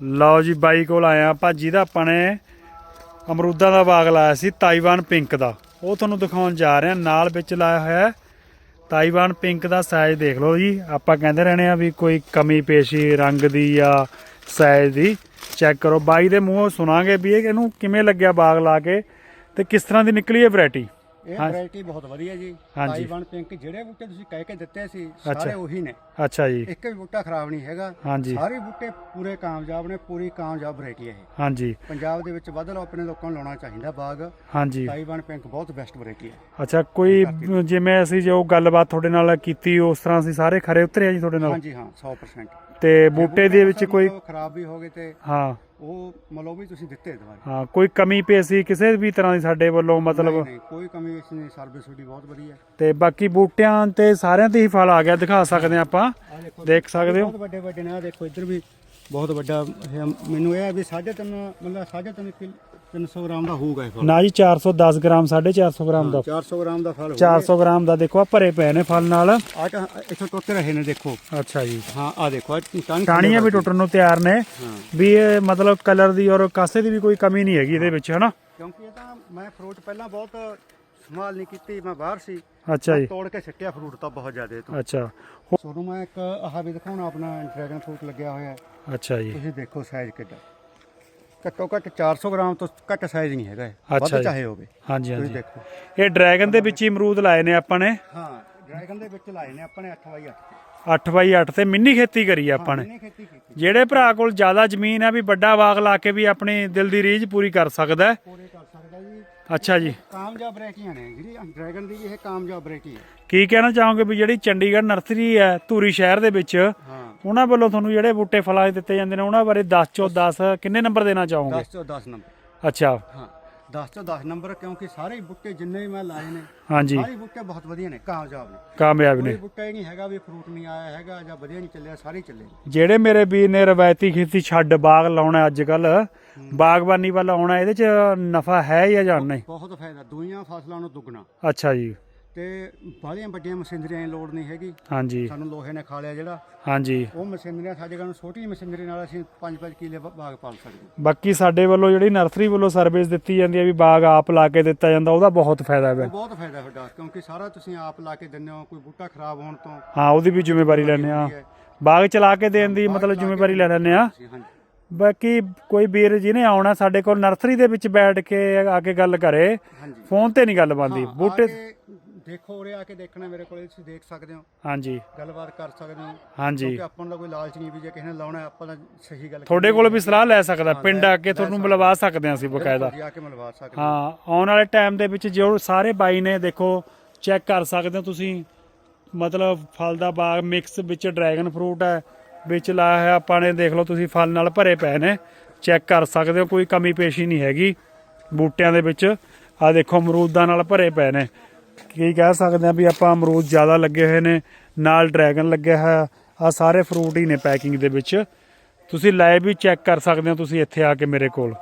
ਲਓ ਜੀ, ਬਾਈ ਕੋਲ ਆਇਆ ਭਾਜੀ ਦਾ ਆਪਾਂ ਨੇ ਅਮਰੂਦਾਂ ਦਾ ਬਾਗ ਲਾਇਆ ਸੀ, ਤਾਈਵਾਨ ਪਿੰਕ ਦਾ। ਉਹ ਤੁਹਾਨੂੰ ਦਿਖਾਉਣ ਜਾ ਰਹੇ ਹਾਂ, ਨਾਲ ਵਿੱਚ ਲਾਇਆ ਹੋਇਆ ਤਾਈਵਾਨ ਪਿੰਕ ਦਾ ਸਾਈਜ਼ ਦੇਖ ਲਓ ਜੀ। ਆਪਾਂ ਕਹਿੰਦੇ ਰਹਿਣੇ ਆ ਵੀ ਕੋਈ ਕਮੀ ਪੇਸ਼ੀ, ਰੰਗ ਦੀ ਜਾਂ ਸਾਈਜ਼ ਦੀ ਚੈੱਕ ਕਰੋ। ਬਾਈ ਦੇ ਮੂੰਹੋਂ ਸੁਣਾਂਗੇ ਵੀ ਇਹ ਇਹਨੂੰ ਕਿਵੇਂ ਲੱਗਿਆ ਬਾਗ ਲਾ ਕੇ ਤੇ ਕਿਸ ਤਰ੍ਹਾਂ ਦੀ ਨਿਕਲੀ ਹੈ ਵੈਰਾਈਟੀ ਇਹ ਹਾਂ। ਵੈਰਾਈਟੀ ਬਹੁਤ ਵਧੀਆ ਜੀ। ਹਾਂਜੀ। ਤਾਈਵਾਨ ਪਿੰਕ ਜਿਹੜੇ ਬੂਟੇ ਤੁਸੀਂ ਕਹਿ ਕੇ ਦਿੱਤੇ ਸੀ ਅੱਛਾ। ਸਾਰੇ ਉਹੀ ਨੇ। ਅੱਛਾ ਜੀ। ਇੱਕ ਵੀ ਬੂਟਾ ਖਰਾਬ ਨਹੀਂ ਹੈਗਾ। ਹਾਂਜੀ। ਸਾਰੇ ਬੂਟੇ ਪੂਰੇ ਕਾਮਯਾਬ ਨੇ ਪੂਰੀ ਕਾਮਯਾਬ ਵੈਰਾਈਟੀ ਹੈ ਇਹ। ਹਾਂਜੀ। ਪੰਜਾਬ ਦੇ ਵਿੱਚ ਵੱਧ ਲਓ ਆਪਣੇ ਲੋਕਾਂ ਨੂੰ ਲਾਉਣਾ ਚਾਹੀਦਾ ਬਾਗ। ਹਾਂਜੀ। ਤਾਈਵਾਨ ਪਿੰਕ ਬਹੁਤ ਬੈਸਟ ਵੈਰਾਈਟੀ ਹੈ ਅੱਛਾ ਕੋਈ ਜਿਵੇਂ ਅਸੀਂ ਜੋ ਗੱਲਬਾਤ ਤੁਹਾਡੇ ਨਾਲ ਕੀਤੀ ਉਸ ਤਰ੍ਹਾਂ ਅਸੀਂ ਸਾਰੇ ਖਰੇ ਉਤਰੇ ਆ ਜੀ ਤੁਹਾਡੇ ਨਾਲ? ਹਾਂਜੀ ਹਾਂ 100% ਤੇ ਬੂਟੇ ਦੇ ਵਿੱਚ ਕੋਈ ਖਰਾਬ ਵੀ ਹੋ ਗਏ ਤੇ ਹਾਂ। ਉਹ ਮਤਲਬ ਵੀ ਤੁਸੀਂ ਦਿੱਤੇ ਦੁਬਾਰਾ ਹਾਂ ਕੋਈ ਕਮੀ ਪੇਸੀ ਕਿਸੇ ਵੀ ਤਰ੍ਹਾਂ ਦੀ ਸਾਡੇ ਵੱਲੋਂ ਮਤਲਬ? ਨਹੀਂ, ਕੋਈ ਕਮੀ ਇਸ ਨਹੀਂ ਸਰਵਿਸ ਤੁਹਾਡੀ ਬਹੁਤ ਵਧੀਆ ਤੇ ਬਾਕੀ ਬੂਟਿਆਂ ਤੇ ਸਾਰਿਆਂ ਤੇ ਹੀ ਫਲ ਆ ਗਿਆ ਦਿਖਾ ਸਕਦੇ ਹਾਂ ਆਪਾਂ। ਆਹ ਦੇਖੋ ਦੇਖ ਸਕਦੇ ਹੋ। ਬਹੁਤ ਵੱਡੇ ਵੱਡੇ ਨੇ ਆਹ ਦੇਖੋ ਇੱਧਰ ਵੀ ਬਹੁਤ ਵੱਡਾ ਇਹ ਮੈਨੂੰ ਇਹ ਹੈ ਵੀ 3.5 ਮਤਲਬ 3.5 ਕਿਲੋ 300 ਗ੍ਰਾਮ ਦਾ ਹੋਊਗਾ ਇਹ ਫਲ। ਨਾ ਜੀ 410 ਗ੍ਰਾਮ 450 ਗ੍ਰਾਮ ਦਾ। 400 ਗ੍ਰਾਮ ਦਾ ਫਲ ਹੋਊਗਾ। 400 ਗ੍ਰਾਮ ਦਾ ਦੇਖੋ ਆ ਭਰੇ ਪਏ ਨੇ ਫਲ ਨਾਲ। ਆ ਤਾਂ ਇੱਥੋਂ ਟੁੱਟ ਰਹੇ ਨੇ ਦੇਖੋ। ਅੱਛਾ ਜੀ। ਹਾਂ ਆ ਦੇਖੋ ਆਹ ਟਾਹਣੀ ਟਾਣੀਆਂ ਵੀ ਟੁੱਟਣ ਨੂੰ ਤਿਆਰ ਨੇ। ਵੀ ਇਹ ਮਤਲਬ ਕਲਰ ਦੀ ਔਰ ਕਾਸੇ ਦੀ ਵੀ ਕੋਈ ਕਮੀ ਨਹੀਂ ਹੈਗੀ ਇਹਦੇ ਵਿੱਚ ਹਨਾ? ਕਿਉਂਕਿ ਇਹ ਤਾਂ ਮੈਂ ਫਰੂਟ ਪਹਿਲਾਂ ਬਹੁਤ ਸੰਭਾਲ ਨਹੀਂ ਕੀਤੀ ਮੈਂ ਬਾਹਰ ਸੀ। ਅੱਛਾ ਜੀ। ਤੋੜ ਕੇ ਸਿੱਟਿਆ ਫਰੂਟ ਤਾਂ ਬਹੁਤ ਜ਼ਿਆਦਾ ਤੋਂ। ਅੱਛਾ। ਤੁਹਾਨੂੰ ਮੈਂ ਇੱਕ ਆਹ ਵੀ ਦਿਖਾਉਣਾ ਆਪਣਾ ਡਰੈਗਨ ਫਰੂਟ ਲੱਗਿਆ ਹੋਇਆ। ਹੈ ਅੱਛਾ ਜੀ। ਤੁਸੀਂ ਦੇਖੋ ਸਾਈਜ਼ ਕਿੱਡਾ। ਘੱਟੋ ਘੱਟ 400 ਗ੍ਰਾਮ ਤੋਂ ਘੱਟ ਸਾਈਜ਼ ਨਹੀਂ ਹੈਗਾ ਇਹ। ਅੱਛਾ ਵੱਧ ਜੀ। ਚਾਹੇ ਹੋਵੇ। ਹਾਂਜੀ ਤੁਸੀਂ ਹਾਂਜੀ। ਦੇਖੋ। ਇਹ ਡਰੈਗਨ ਦੇ ਵਿੱਚ ਹੀ ਅਮਰੂਦ ਲਾਏ ਨੇ ਆਪਾਂ ਨੇ। ਹਾਂ ਡਰੈਗਨ ਦੇ ਵਿੱਚ ਲਾਏ ਨੇ ਆਪਾਂ ਨੇ 8 ਬਾਈ 8 8 ਬਾਈ 8 ਤੇ ਮਿੰਨੀ ਖੇਤੀ ਕਰੀ ਆ ਆਪਾਂ ਨੇ। ਇਹਨੇ ਖੇਤੀ ਕੀਤੀ। ਜਿਹੜੇ ਭਰਾ ਕੋਲ ਜ਼ਿਆਦਾ ਜ਼ਮੀਨ ਹੈ ਵੀ ਵੱਡਾ ਬਾਗ ਲਾ ਕੇ ਵੀ ਆਪਣੀ ਦਿਲ ਦੀ ਰੀਝ ਪੂਰੀ ਕਰ ਸਕਦਾ ਹੈ। ਪੂਰੇ ਕਰ ਸਕਦਾ ਜੀ। ਅੱਛਾ ਜੀ। ਕਾਮਯਾਬ ਵੈਰਾਈਟੀਆਂ ਨੇ ਜਿਹੜੀ ਡਰੈਗਨ ਦੀ ਇਹ ਕਾਮਯਾਬ ਵੈਰਾਈਟੀ ਹੈ। ਕੀ ਕਹਿਣਾ ਚਾਹੋਗੇ ਵੀ ਜਿਹੜੀ ਚੰਡੀਗੜ੍ਹ ਨਰਸਰੀ ਹੈ ਧੂਰੀ ਸ਼ਹਿਰ ਦੇ ਵਿੱਚ ਉਹਨਾਂ ਵੱਲੋਂ ਤੁਹਾਨੂੰ ਜਿਹੜੇ ਬੂਟੇ ਫਲਾਂ ਦੇ ਦਿੱਤੇ ਜਾਂਦੇ ਨੇ ਉਹਨਾਂ ਬਾਰੇ 10 ਚੋਂ 10 ਕਿੰਨੇ ਨੰਬਰ ਦੇਣਾ ਚਾਹੋਗੇ? 10 ਚੋਂ 10 ਨੰਬਰ। ਅੱਛਾ। ਹਾਂ 10 ਚੋਂ 10 ਨੰਬਰ ਕਿਉਂਕਿ ਸਾਰੇ ਬੂਟੇ ਜਿੰਨੇ ਵੀ ਮੈਂ ਲਾਏ ਨੇ ਹਾਂਜੀ। ਸਾਰੇ ਬੂਟੇ ਬਹੁਤ ਵਧੀਆ ਨੇ ਕਾਮਯਾਬ ਨੇ। ਕਾਮਯਾਬ ਕੋਈ ਨੇ ਬੂਟਾ ਹੀ ਨਹੀਂ ਹੈਗਾ ਵੀ ਫਰੂਟ ਨਹੀਂ ਆਇਆ ਹੈਗਾ ਜਾਂ ਵਧੀਆ ਨਹੀਂ ਚੱਲਿਆ ਸਾਰੇ ਚੱਲੇ ਨੇ। ਜਿਹੜੇ ਮੇਰੇ ਵੀਰ ਨੇ ਰਵਾਇਤੀ ਖੇਤੀ ਛੱਡ ਬਾਗ ਲਾਉਣਾ ਅੱਜ ਕੱਲ ਬਾਗਬਾਨੀ ਵੱਲ ਆਉਣਾ ਇਹਦੇ ਚ ਨਫਾ ਹੈ ਜਾਂ ਜਾਂ ਨਹੀਂ? ਬਹੁਤ ਫਾਇਦਾ ਦੂਈਆਂ ਫਸਲਾਂ ਨੂੰ ਦੁੱਗਣਾ। ਅੱਛਾ ਜੀ। ਤੇ ਬਾਹਲੀਆਂ ਵੱਡੀਆਂ ਮਸ਼ੀਨਰੀਆਂ ਦੀ ਲੋੜ ਨਹੀਂ ਹੈਗੀ। ਹਾਂਜੀ। ਸਾਨੂੰ ਲੋਹੇ ਨੇ ਖਾ ਲਿਆ ਜਿਹੜਾ। ਹਾਂਜੀ। ਉਹ ਮਸ਼ੀਨਰੀਆਂ ਸਾਡੇ ਕੋਲ ਛੋਟੀ ਮਸ਼ੀਨਰੀ ਨਾਲ ਅਸੀਂ 5-5 ਕਿੱਲੇ ਬਾਗ ਪਾਲ ਸਕਦੇ ਹਾਂ। ਬਾਕੀ ਸਾਡੇ ਵੱਲੋਂ ਜਿਹੜੀ ਨਰਸਰੀ ਵੱਲੋਂ ਸਰਵਿਸ ਦਿੱਤੀ ਜਾਂਦੀ ਹੈ ਵੀ ਬਾਗ ਆਪ ਲਾ ਕੇ ਦਿੱਤਾ ਜਾਂਦਾ ਉਹਦਾ ਬਹੁਤ ਫਾਇਦਾ ਹੈ ਬਹੁਤ ਫਾਇਦਾ ਤੁਹਾਡਾ ਕਿਉਂਕਿ ਸਾਰਾ ਤੁਸੀਂ ਆਪ ਲਾ ਕੇ ਦਿੰਦੇ ਹੋ ਕੋਈ ਬੂਟਾ ਖਰਾਬ ਹੋਣ ਤੋਂ ਹਾਂ ਉਹਦੀ ਵੀ ਜ਼ਿੰਮੇਵਾਰੀ ਲੈਂਦੇ ਆ ਬਾਗ ਚਲਾ ਕੇ ਦੇਣ ਦੀ ਮਤਲਬ ਜ਼ਿੰਮੇਵਾਰੀ ਲੈ ਲੈਂਦੇ ਆ ਬਾਕੀ ਕੋਈ ਵੀਰ ਜਿਹਨੇ ਆਉਣਾ ਸਾਡੇ ਕੋਲ ਨਰਸਰੀ ਦੇ ਵਿੱਚ ਬੈਠ ਕੇ ਆ ਕੇ ਗੱਲ ਕਰੇ ਫੋਨ ਤੇ ਨਹੀਂ ਗੱਲ ਆ ਬੂਟੇ ਦੇਖੋ ਉਰੇ ਆ ਕੇ ਦੇਖਣਾ ਮੇਰੇ ਕੋਲੇ ਤੁਸੀਂ ਦੇਖ ਸਕਦੇ ਹੋ। ਹਾਂਜੀ। ਗੱਲਬਾਤ ਕਰ ਸਕਦੇ ਹੋ। ਹਾਂਜੀ। ਕਿਉਂਕਿ ਆਪਾਂ ਨੂੰ ਤਾਂ ਕੋਈ ਲਾਲਚ ਨਹੀਂ ਵੀ ਜੇ ਕਿਸੇ ਨੇ ਲਾਉਣਾ ਹੈ, ਆਪਾਂ ਤਾਂ ਸਹੀ ਗੱਲ ਤੁਹਾਡੇ ਕੋਲ ਵੀ ਸਲਾਹ ਲੈ ਸਕਦਾ ਪਿੰਡ ਆ ਕੇ ਤੁਹਾਨੂੰ ਮਿਲਵਾ ਸਕਦੇ ਹਾਂ ਅਸੀਂ ਬਕਾਇਦਾ। ਜੀ ਆ ਕੇ ਮਿਲਵਾ ਸਕਦੇ ਹੋ। ਹਾਂ ਆਉਣ ਵਾਲੇ ਟਾਈਮ ਦੇ ਵਿੱਚ ਜੋ ਸਾਰੇ ਬਾਈ ਨੇ ਦੇਖੋ ਚੈੱਕ ਕਰ ਸਕਦੇ ਹੋ ਤੁਸੀਂ। ਮਤਲਬ ਫਲ ਦਾ ਬਾਗ ਮਿਕਸ ਵਿੱਚ ਡਰੈਗਨ ਫਰੂਟ ਹੈ ਵਿੱਚ ਲਾਇਆ ਹੋਇਆ ਆਪਾਂ ਨੇ ਦੇਖ ਲਓ ਤੁਸੀਂ ਫਲ ਨਾਲ ਭਰੇ ਪਏ ਨੇ। ਚੈੱਕ ਕਰ ਸਕਦੇ ਹੋ ਕੋਈ ਕਮੀ ਪੇਸ਼ੀ ਨਹੀਂ ਹੈਗੀ ਬੂਟਿਆਂ ਦੇ ਵਿੱਚ। ਆ ਦੇਖੋ ਅਮਰੂਦਾਂ ਨਾਲ ਭਰੇ ਪਏ ਨੇ। ਕੀ ਕਹਿ ਸਕਦੇ ਆ ਵੀ ਆਪਾਂ ਅਮਰੂਦ ਜ਼ਿਆਦਾ ਲੱਗੇ ਹੋਏ ਨੇ, ਨਾਲ ਡਰੈਗਨ ਲੱਗਿਆ ਹੋਇਆ ਆ ਸਾਰੇ ਫਰੂਟ ਹੀ ਨੇ ਪੈਕਿੰਗ ਦੇ ਵਿੱਚ। ਤੁਸੀਂ ਲਾਈਵ ਵੀ ਚੈੱਕ ਕਰ ਸਕਦੇ ਹੋ, ਤੁਸੀਂ ਇੱਥੇ ਆ ਕੇ ਮੇਰੇ ਕੋਲ।